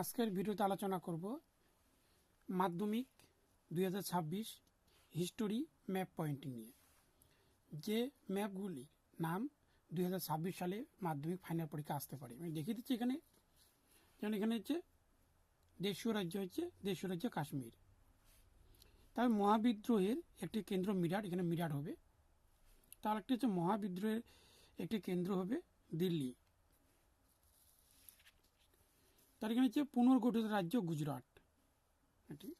আজকের ভিডিওতে আলোচনা করব মাধ্যমিক দুই হাজার ছাব্বিশ হিস্টোরি ম্যাপ পয়েন্টিং নিয়ে। যে ম্যাপগুলি নাম দুই হাজার ছাব্বিশ সালে মাধ্যমিক ফাইনাল পরীক্ষা আসতে পারে। আমি দেখিয়ে দিচ্ছি এখানে। যেমন এখানে হচ্ছে দেশীয় রাজ্য হচ্ছে, দেশীয় রাজ্য কাশ্মীর। তবে মহাবিদ্রোহের একটি কেন্দ্র মিরাট, এখানে মিরাট হবে। তার একটি হচ্ছে মহাবিদ্রোহের একটি কেন্দ্র হবে দিল্লি। তার এখানে হচ্ছে পুনর্গঠিত রাজ্য গুজরাট। এটি।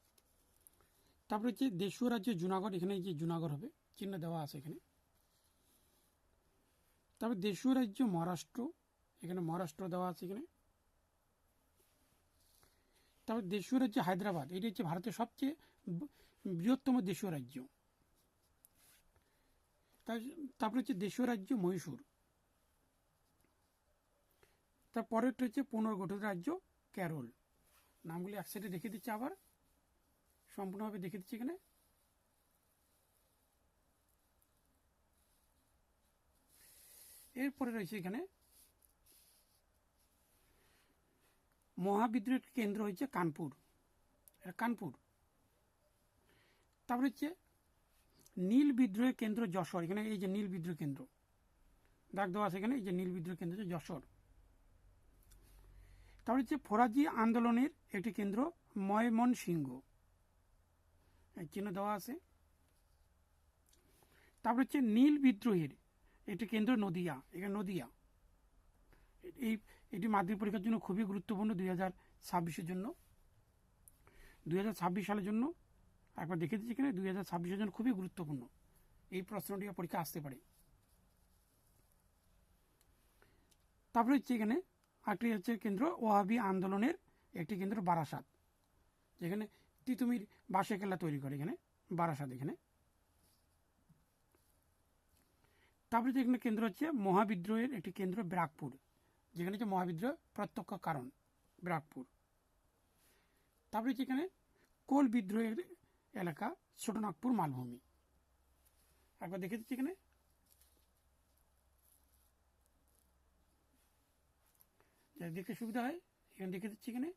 তারপরে হচ্ছে দেশীয় রাজ্য জুনাগড়, এখানে যে জুনাগড় হবে, চিহ্ন দেওয়া আছে এখানে। তারপরে দেশীয় রাজ্য মহারাষ্ট্র, এখানে মহারাষ্ট্র দেওয়া আছে এখানে। তারপর দেশীয় রাজ্য হায়দ্রাবাদ, এটি হচ্ছে ভারতের সবচেয়ে বৃহত্তম দেশীয় রাজ্য। তার- তারপরে হচ্ছে দেশীয় রাজ্য মহীশূর। তারপরেরটা হচ্ছে পুনর্গঠিত রাজ্য কেরল নামগুলি একসাথে দেখে দিচ্ছে আবার। সম্পূর্ণভাবে দেখে দিচ্ছি এখানে। এরপরে রয়েছে এখানে। মহাবিদ্রোহের কেন্দ্র হচ্ছে কানপুর। এটা কানপুর। তারপরে হচ্ছে নীল বিদ্রোহের কেন্দ্র যশোর। এখানে এই যে নীল বিদ্রোহ কেন্দ্র। দাগ দেওয়া আছে এখানে, এই যে নীল বিদ্রোহ কেন্দ্র হচ্ছে যশোর। তারপরে হচ্ছে ফরাজি আন্দোলনের একটি কেন্দ্র ময়মনসিংহ। চিহ্ন দেওয়া আছে। তারপরে হচ্ছে নীল বিদ্রোহের একটি কেন্দ্র নদিয়া, এখানে নদিয়া। এই, এটি মাধ্যমিক পরীক্ষার জন্য খুবই গুরুত্বপূর্ণ দুই হাজার ছাব্বিশের জন্য। দুই হাজার ছাব্বিশ সালের জন্য, একবার দেখে দিচ্ছি এখানে, দুই হাজার ছাব্বিশের জন্য খুবই গুরুত্বপূর্ণ। এই প্রশ্নটি পরীক্ষা আসতে পারে। তারপরে হচ্ছে এখানে আরেকটি হচ্ছে কেন্দ্র ওয়াহাবি আন্দোলনের একটি কেন্দ্র বারাসাত, যেখানে তিতুমির বাসে কেল্লা তৈরি করে এখানে, বারাসাত এখানে। তারপরে যেখানে কেন্দ্র হচ্ছে মহাবিদ্রোহের একটি কেন্দ্র ব্রাকপুর, যেখানে হচ্ছে মহাবিদ্রোহ প্রত্যক্ষ কারণ, ব্রাকপুর। তারপরে যেখানে কোল বিদ্রোহের এলাকা ছোটনাগপুর মালভূমি। একবার দেখে দিচ্ছি এখানে। দেখতে সুবিধা হয় এখানে দেখে দিচ্ছি এখানে।